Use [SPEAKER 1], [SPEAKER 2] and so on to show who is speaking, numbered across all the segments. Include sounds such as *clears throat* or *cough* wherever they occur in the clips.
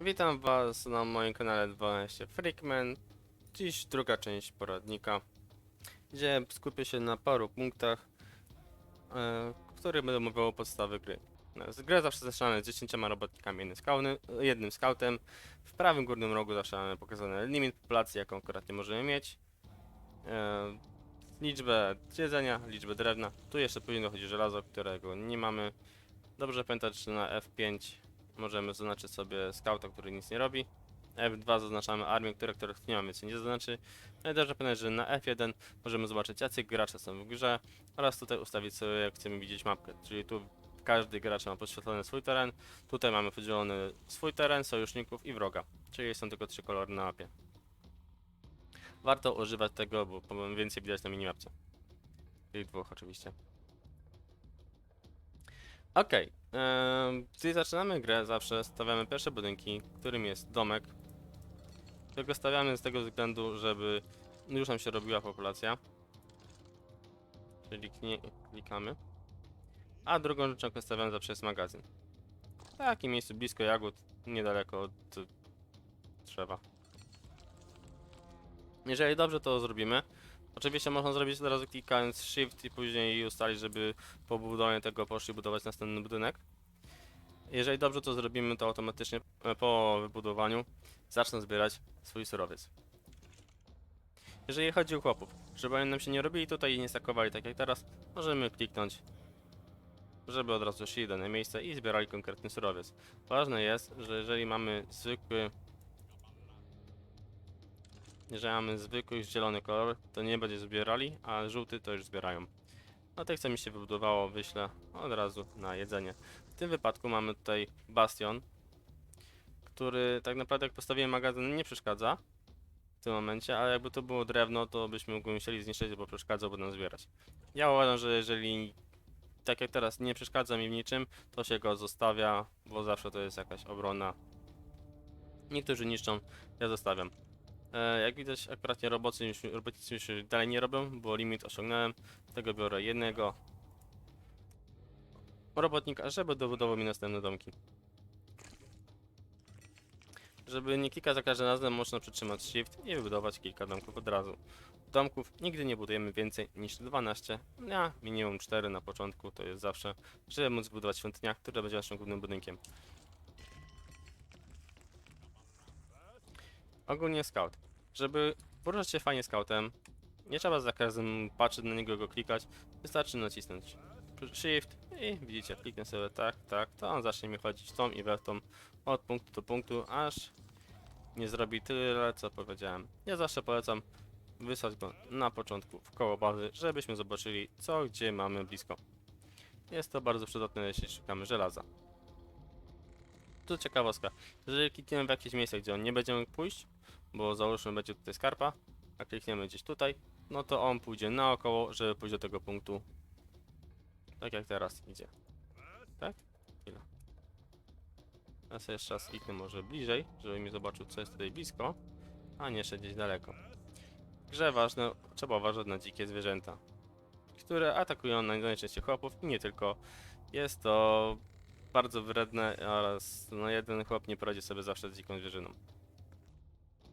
[SPEAKER 1] Witam Was na moim kanale 12 Freakman. Dziś druga część poradnika, gdzie skupię się na paru punktach, e, które będą mówiły o podstawy gry. Grę zawsze zaczynamy z 10 robotnikami, jednym, skauny, jednym scoutem. W prawym górnym rogu zawsze mamy pokazany limit populacji, jaką akurat nie możemy mieć. E, liczbę jedzenia, liczbę drewna. Tu jeszcze później dochodzi żelazo, którego nie mamy. Dobrze pamiętać, że na F5 możemy zaznaczyć sobie skauta, który nic nie robi. F2 zaznaczamy armię, które, których nie mamy, więc nie zaznaczy. No i że na F1 możemy zobaczyć jacy gracze są w grze oraz tutaj ustawić sobie jak chcemy widzieć mapkę. Czyli tu każdy gracz ma podświetlony swój teren, tutaj mamy podzielony swój teren, sojuszników i wroga. Czyli są tylko trzy kolory na mapie. Warto używać tego, bo więcej widać na minimapce. Tych dwóch oczywiście. Okej, okay. gdy zaczynamy grę, zawsze stawiamy pierwsze budynki, którym jest domek. Którego stawiamy z tego względu, żeby już nam się robiła populacja. Czyli klikamy. A drugą rzeczą, jaką stawiamy zawsze jest magazyn. W takim miejscu blisko jagód, niedaleko od drzewa. Jeżeli dobrze to zrobimy, oczywiście można zrobić od razu klikając Shift i później ustalić, żeby po budowaniu tego poszli budować następny budynek. Jeżeli dobrze to zrobimy, to automatycznie po wybudowaniu zaczną zbierać swój surowiec. Jeżeli chodzi o chłopów, żeby oni nam się nie robili tutaj i nie stakowali tak jak teraz, możemy kliknąć, żeby od razu szli w dane miejsce i zbierali konkretny surowiec. Ważne jest, że jeżeli mamy zwykły jeżeli mamy zwykły zielony kolor, to nie będzie zbierali, a żółty to już zbierają. No tych co mi się wybudowało, wyślę od razu na jedzenie. W tym wypadku mamy tutaj bastion, który tak naprawdę jak postawiłem magazyn nie przeszkadza w tym momencie, ale jakby to było drewno, to byśmy go musieli zniszczyć, bo przeszkadzał, będą zbierać. Ja uważam, że jeżeli tak jak teraz nie przeszkadza mi w niczym, to się go zostawia, bo zawsze to jest jakaś obrona. Niektórzy niszczą, ja zostawiam. E, jak widać, akurat nie robocy już, już dalej nie robią, bo limit osiągnąłem. Tego biorę jednego robotnika, żeby dobudował mi następne domki. Żeby nie klikać za każdym razem, można przytrzymać Shift i wybudować kilka domków od razu. Domków nigdy nie budujemy więcej niż 12, ja minimum 4 na początku, to jest zawsze, żeby móc zbudować świątynia, która będzie naszym głównym budynkiem. Ogólnie scout. Żeby poruszać się fajnie scoutem, nie trzeba za każdym patrzeć na niego go klikać, wystarczy nacisnąć shift i widzicie, kliknę sobie tak, tak, to on zacznie mi chodzić tą i we od punktu do punktu, aż nie zrobi tyle, co powiedziałem. Ja zawsze polecam wysłać go na początku w koło bazy, żebyśmy zobaczyli co, gdzie mamy blisko. Jest to bardzo przydatne, jeśli szukamy żelaza. Tu ciekawostka, jeżeli klikniemy w jakieś miejsce, gdzie on nie będzie mógł pójść, bo załóżmy będzie tutaj skarpa, a klikniemy gdzieś tutaj, no to on pójdzie naokoło, żeby pójść do tego punktu. Tak jak teraz idzie. Tak? Chwila. Ja sobie jeszcze raz kliknę może bliżej, żeby mi zobaczył co jest tutaj blisko, a nie jeszcze gdzieś daleko. W grze ważne, trzeba uważać na dzikie zwierzęta, które atakują najczęściej chłopów i nie tylko. Jest to bardzo wredne oraz no jeden chłop nie poradzi sobie zawsze z dziką zwierzyną.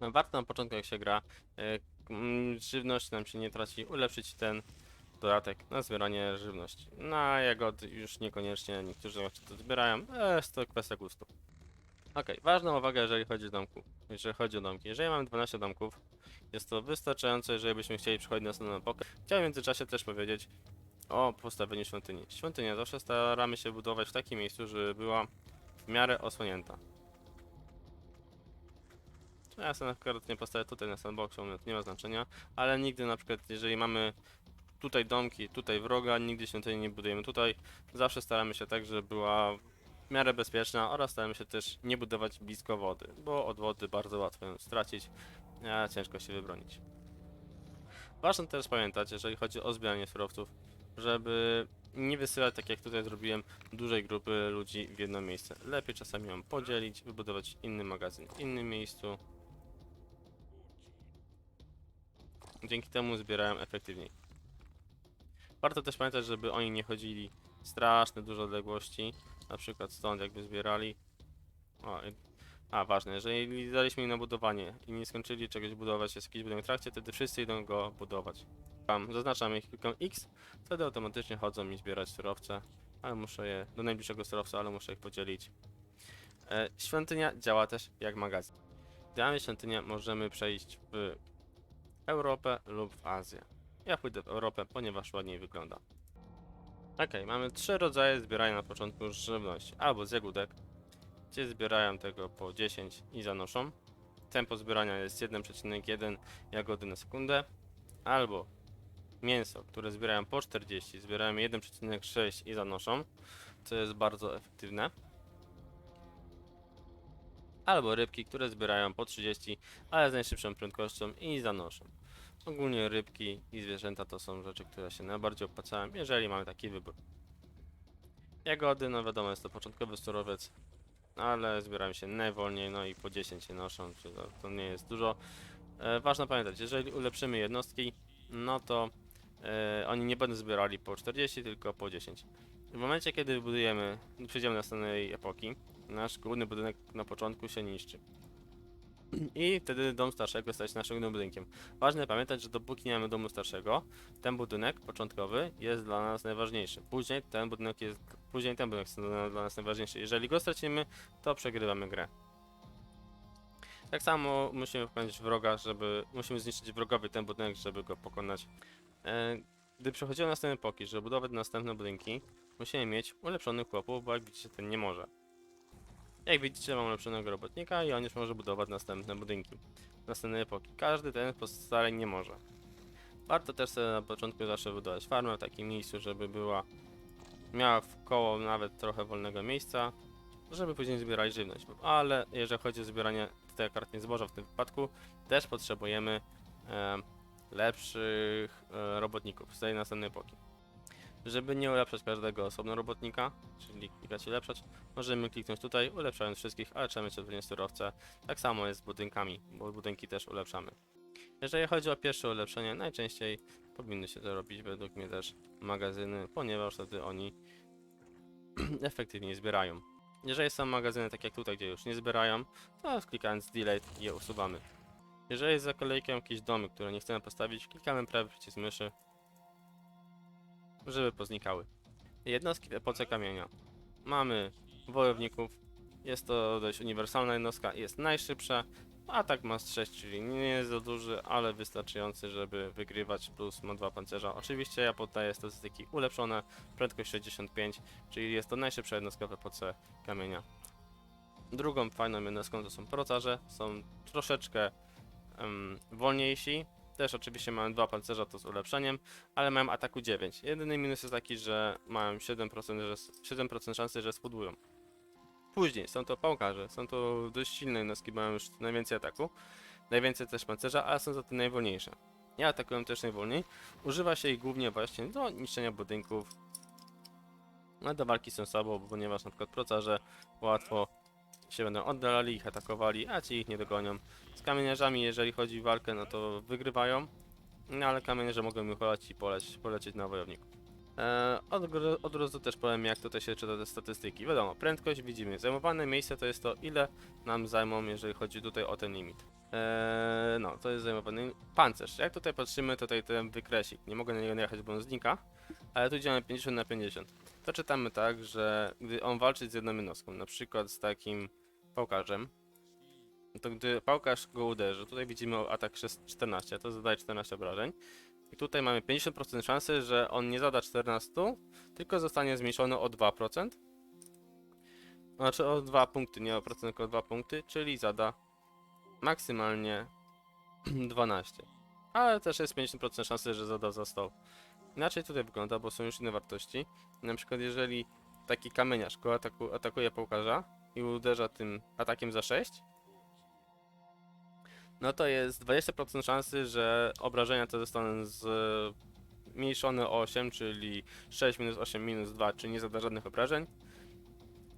[SPEAKER 1] No, Warto na początku jak się gra, e, mm, żywność nam się nie traci, ulepszyć ten dodatek na zbieranie żywności. Na jagody już niekoniecznie, niektórzy to zbierają, jest to kwestia gustu. Okej, ważna uwaga jeżeli chodzi o domku, jeżeli chodzi o domki. Jeżeli mamy 12 domków, jest to wystarczająco, jeżeli byśmy chcieli przychodzić na następną epokę. Chciałem w międzyczasie też powiedzieć o postawieniu świątyni. Świątynię zawsze staramy się budować w takim miejscu, żeby była w miarę osłonięta. Ja sobie na przykład nie postawię tutaj na sandboxu, no to nie ma znaczenia, ale nigdy na przykład jeżeli mamy tutaj domki, tutaj wroga, nigdy świątyni nie budujemy tutaj. Zawsze staramy się tak, żeby była w miarę bezpieczna oraz staramy się też nie budować blisko wody, bo od wody bardzo łatwo ją stracić, a ciężko się wybronić. Ważne też pamiętać, jeżeli chodzi o zbieranie surowców, żeby nie wysyłać, tak jak tutaj zrobiłem, dużej grupy ludzi w jedno miejsce. Lepiej czasami ją podzielić, wybudować inny magazyn w innym miejscu. Dzięki temu zbierają efektywniej. Warto też pamiętać, żeby oni nie chodzili straszne duże odległości, na przykład stąd jakby zbierali. O, A, ważne, jeżeli daliśmy im na budowanie i nie skończyli czegoś budować, jest jakiś budynek w trakcie, wtedy wszyscy idą go budować. Tam zaznaczamy ich klikam X, wtedy automatycznie chodzą mi zbierać surowce, ale muszę je, do najbliższego surowca, ale muszę ich podzielić. E, świątynia działa też jak magazyn. Idealnie świątynię możemy przejść w Europę lub w Azję. Ja pójdę w Europę, ponieważ ładniej wygląda. Ok, mamy trzy rodzaje zbierania na początku żywności. Albo z jagódek, gdzie zbierają tego po 10 i zanoszą. Tempo zbierania jest 1,1 jagody na sekundę. Albo mięso, które zbierają po 40, zbierają 1,6 i zanoszą, co jest bardzo efektywne. Albo rybki, które zbierają po 30, ale z najszybszą prędkością i zanoszą. Ogólnie rybki i zwierzęta to są rzeczy, które się najbardziej opłacają, jeżeli mamy taki wybór. Jagody, no wiadomo, jest to początkowy surowiec, ale zbierają się najwolniej, no i po 10 się noszą, czyli to, to nie jest dużo. E, ważne pamiętać, jeżeli ulepszymy jednostki, no to e, oni nie będą zbierali po 40, tylko po 10. W momencie, kiedy wybudujemy, przejdziemy do następnej epoki, nasz główny budynek na początku się niszczy. I wtedy dom starszego staje się naszym głównym budynkiem. Ważne pamiętać, że dopóki nie mamy domu starszego, ten budynek początkowy jest dla nas najważniejszy. Później ten budynek jest, później ten budynek jest dla nas najważniejszy. Jeżeli go stracimy, to przegrywamy grę. Tak samo musimy pokonać wroga, żeby, musimy zniszczyć wrogowi ten budynek, żeby go pokonać. E, gdy przechodzimy na następne epoki, żeby budować następne budynki, musimy mieć ulepszonych chłopów, bo jak widzicie, ten nie może. Jak widzicie, mam ulepszonego robotnika i on już może budować następne budynki. Następnej epoki. Każdy ten po starej nie może. Warto też sobie na początku zawsze budować farmę w takim miejscu, żeby była miała w koło nawet trochę wolnego miejsca, żeby później zbierać żywność. Ale jeżeli chodzi o zbieranie tutaj akurat nie zboża w tym wypadku, też potrzebujemy e, lepszych e, robotników z tej następnej epoki. Żeby nie ulepszać każdego osobno robotnika, czyli klikać ulepszać, możemy kliknąć tutaj, ulepszając wszystkich, ale trzeba mieć odpowiednie surowce. Tak samo jest z budynkami, bo budynki też ulepszamy. Jeżeli chodzi o pierwsze ulepszenie, najczęściej powinny się to robić według mnie też magazyny, ponieważ wtedy oni *clears throat* efektywniej zbierają. Jeżeli są magazyny tak jak tutaj, gdzie już nie zbierają, to klikając delete je usuwamy. Jeżeli jest za kolejką jakieś domy, które nie chcemy postawić, klikamy prawy przycisk myszy, żeby poznikały. Jednostki w epoce kamienia. Mamy wojowników, jest to dość uniwersalna jednostka, jest najszybsza, atak ma z 6, czyli nie jest za duży, ale wystarczający, żeby wygrywać, plus ma dwa pancerza. Oczywiście ja podaję statystyki ulepszone, prędkość 65, czyli jest to najszybsza jednostka w epoce kamienia. Drugą fajną jednostką to są procarze, są troszeczkę em, wolniejsi, też oczywiście mają dwa pancerza, to z ulepszeniem, ale mają ataku 9. Jedyny minus jest taki, że mają 7%, że, s- 7% szansy, że spudłują. Później są to pałkarze, są to dość silne jednostki, mają już najwięcej ataku, najwięcej też pancerza, ale są za to najwolniejsze. Nie atakują też najwolniej. Używa się ich głównie właśnie do niszczenia budynków, no do walki z sobą, ponieważ na przykład procarze łatwo się będą oddalali, ich atakowali, a ci ich nie dogonią. Z kamieniarzami, jeżeli chodzi o walkę, no to wygrywają, no ale kamieniarze mogą ich olać i poleć, polecieć na wojowników. Eee, od, od razu też powiem, jak tutaj się czyta te statystyki. Wiadomo, prędkość widzimy. Zajmowane miejsce to jest to, ile nam zajmą, jeżeli chodzi tutaj o ten limit. Eee, no, to jest zajmowany pancerz. Jak tutaj patrzymy, tutaj ten wykresik. Nie mogę na niego najechać, bo on znika, ale tu działamy 50 na 50. To czytamy tak, że gdy on walczy z jedną jednostką, na przykład z takim pałkarzem, to gdy pałkarz go uderzy, tutaj widzimy atak 6 14, to zadaje 14 obrażeń. I tutaj mamy 50% szansy, że on nie zada 14, tylko zostanie zmniejszony o 2%. Znaczy o 2 punkty, nie o procent, tylko o 2 punkty, czyli zada maksymalnie *clears throat* 12. Ale też jest 50% szansy, że zada za 100. Inaczej tutaj wygląda, bo są już inne wartości. Na przykład jeżeli taki kamieniarz go ataku, atakuje pałkarza i uderza tym atakiem za 6, no to jest 20% szansy, że obrażenia te zostaną zmniejszone o 8, czyli 6 minus 8 minus 2, czyli nie zada żadnych obrażeń.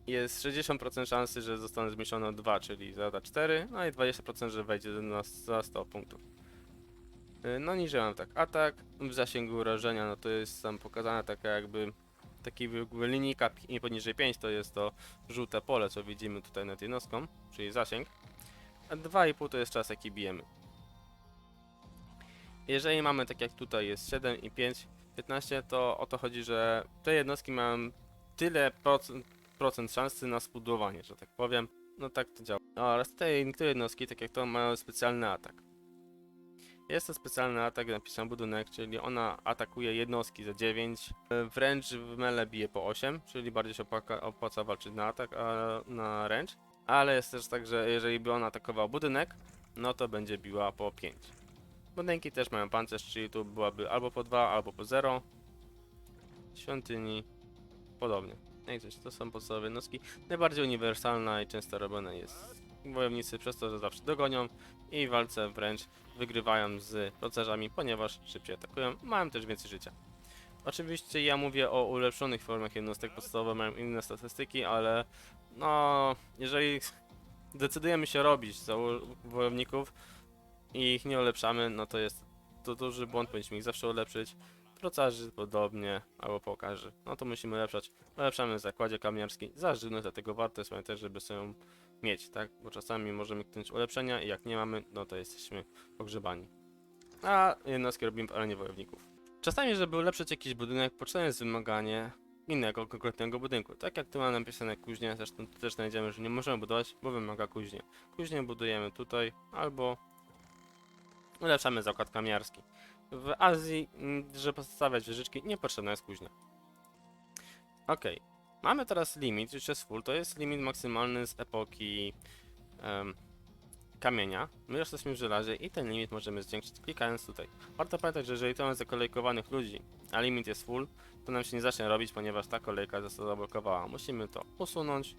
[SPEAKER 1] Jest 60% szansy, że zostaną zmniejszone o 2, czyli zada 4, no i 20%, że wejdzie na za 100 punktów. Yy, No niżej mam tak, atak w zasięgu urażenia, no to jest tam pokazana taka jakby taki jakby linijka poniżej 5 to jest to żółte pole, co widzimy tutaj nad jednostką, czyli zasięg. A 2,5 to jest czas, jaki bijemy. Jeżeli mamy tak jak tutaj jest 7 i 5, 15, to o to chodzi, że te jednostki mają tyle procent, procent szansy na zbudowanie, że tak powiem. No tak to działa. Oraz tutaj niektóre jednostki, tak jak to, mają specjalny atak. Jest to specjalny atak, napisałem budynek, czyli ona atakuje jednostki za 9, e, wręcz w mele bije po 8, czyli bardziej się opłaca, opłaca walczyć na atak, a na ręcz. Ale jest też tak, że jeżeli by ona atakowała budynek, no to będzie biła po 5. Budynki też mają pancerz, czyli tu byłaby albo po 2, albo po 0. Świątyni podobnie. No i coś, to są podstawowe jednostki. Najbardziej uniwersalna i często robiona jest wojownicy przez to, że zawsze dogonią i walce wręcz wygrywają z rocerzami, ponieważ szybciej atakują, mają też więcej życia. Oczywiście ja mówię o ulepszonych formach jednostek, podstawowe mają inne statystyki, ale no, jeżeli decydujemy się robić za wojowników i ich nie ulepszamy, no to jest to duży błąd, powinniśmy ich zawsze ulepszyć. Procarzy podobnie, albo pokaży. No to musimy ulepszać. Ulepszamy w zakładzie kamiarskim. Za żywność, dlatego warto jest pamiętać, żeby sobie mieć, tak? Bo czasami możemy kliknąć ulepszenia i jak nie mamy, no to jesteśmy pogrzebani. A jednostki robimy w arenie wojowników. Czasami, żeby ulepszyć jakiś budynek, potrzebne jest wymaganie innego konkretnego budynku. Tak jak tu mam napisane kuźnie, zresztą tu też znajdziemy, że nie możemy budować, bo wymaga kuźnie. Kuźnie budujemy tutaj, albo ulepszamy zakład kamiarski. W Azji, mm, żeby postawiać wieżyczki, niepotrzebna jest kuźnia. Ok, mamy teraz limit, już jest full, to jest limit maksymalny z epoki em, kamienia. My już jesteśmy w żelazie i ten limit możemy zwiększyć klikając tutaj. Warto pamiętać, że jeżeli to mamy zakolejkowanych ludzi, a limit jest full, to nam się nie zacznie robić, ponieważ ta kolejka została zablokowała. Musimy to usunąć,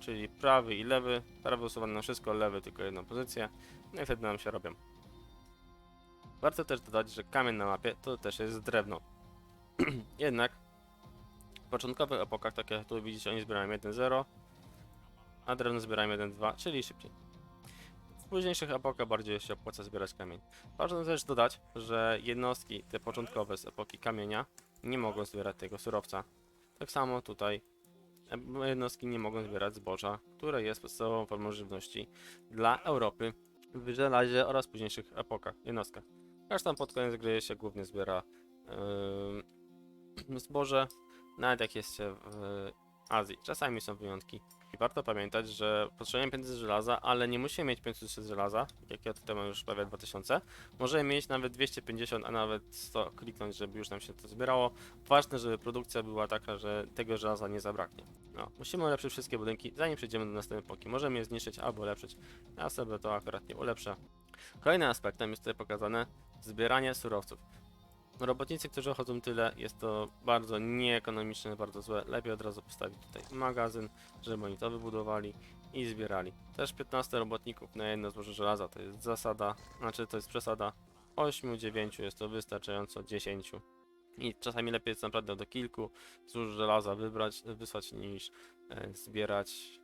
[SPEAKER 1] czyli prawy i lewy. Prawy usuwa nam wszystko, lewy tylko jedną pozycję. No i wtedy nam się robią. Warto też dodać, że kamień na mapie to też jest drewno. *clears throat* Jednak w początkowych epokach, tak jak tu widzicie, oni zbierają 1.0, a drewno zbierają 1.2, czyli szybciej. W późniejszych epokach bardziej się opłaca zbierać kamień. Ważne też dodać, że jednostki te początkowe z epoki kamienia nie mogą zbierać tego surowca. Tak samo tutaj jednostki nie mogą zbierać zboża, które jest podstawową formą żywności dla Europy w żelazie oraz późniejszych epokach, jednostkach. Aż tam pod koniec gry się głównie zbiera yy, *clears throat* zboże, nawet jak jest się w Azji. Czasami są wyjątki. I warto pamiętać, że potrzebujemy 500 żelaza, ale nie musimy mieć 500 żelaza, jak ja tutaj mam już prawie 2000. Możemy mieć nawet 250, a nawet 100 kliknąć, żeby już nam się to zbierało. Ważne, żeby produkcja była taka, że tego żelaza nie zabraknie. No, musimy ulepszyć wszystkie budynki, zanim przejdziemy do następnej epoki. Możemy je zniszczyć albo ulepszyć. Ja sobie to akurat nie ulepszę. Kolejnym aspektem jest tutaj pokazane zbieranie surowców. Robotnicy, którzy chodzą tyle, jest to bardzo nieekonomiczne, bardzo złe. Lepiej od razu postawić tutaj magazyn, żeby oni to wybudowali i zbierali. Też 15 robotników na jedno złoże żelaza to jest zasada, znaczy to jest przesada. 8, 9 jest to wystarczająco, 10. I czasami lepiej jest naprawdę do kilku złóż żelaza wybrać, wysłać niż e, zbierać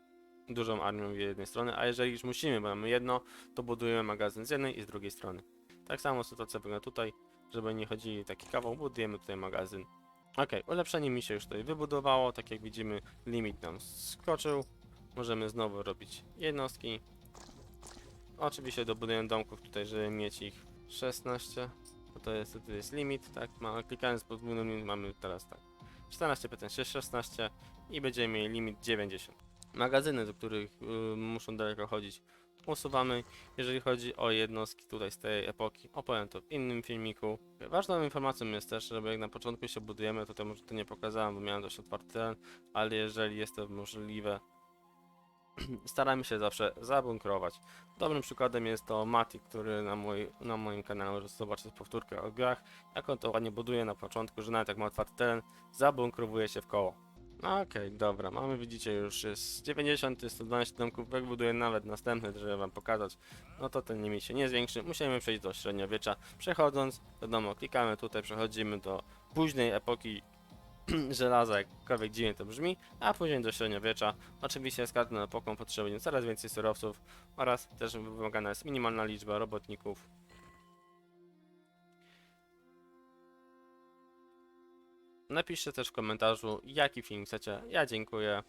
[SPEAKER 1] dużą armią z jednej strony, a jeżeli już musimy, bo mamy jedno, to budujemy magazyn z jednej i z drugiej strony. Tak samo sytuacja wygląda tutaj, żeby nie chodzili taki kawał, budujemy tutaj magazyn. Ok, ulepszenie mi się już tutaj wybudowało, tak jak widzimy limit nam skoczył. Możemy znowu robić jednostki. Oczywiście dobudujemy domków tutaj, żeby mieć ich 16, bo to jest, to jest limit, tak, klikając pod limit mamy teraz tak 14, 15, 16 i będziemy mieli limit 90. Magazyny, do których y, muszą daleko chodzić, usuwamy. Jeżeli chodzi o jednostki tutaj z tej epoki, opowiem to w innym filmiku. Ważną informacją jest też, żeby jak na początku się budujemy, to może to nie pokazałem, bo miałem dość otwarty teren, ale jeżeli jest to możliwe, *clears throat* staramy się zawsze zabunkrować. Dobrym przykładem jest to Mati, który na, mój, na moim kanale może zobaczyć powtórkę o grach, jak on to ładnie buduje na początku, że nawet jak ma otwarty teren, zabunkrowuje się w koło. Okej, dobra, mamy, widzicie, już jest 90, jest 112 domków, jak buduję nawet następny, żeby wam pokazać, no to ten limit się nie zwiększy, musimy przejść do średniowiecza. Przechodząc, wiadomo, klikamy tutaj, przechodzimy do późnej epoki *clears throat* żelaza, jakkolwiek dziwnie to brzmi, a później do średniowiecza. Oczywiście z każdą epoką potrzebujemy coraz więcej surowców oraz też wymagana jest minimalna liczba robotników. Napiszcie też w komentarzu, jaki film chcecie. Ja dziękuję.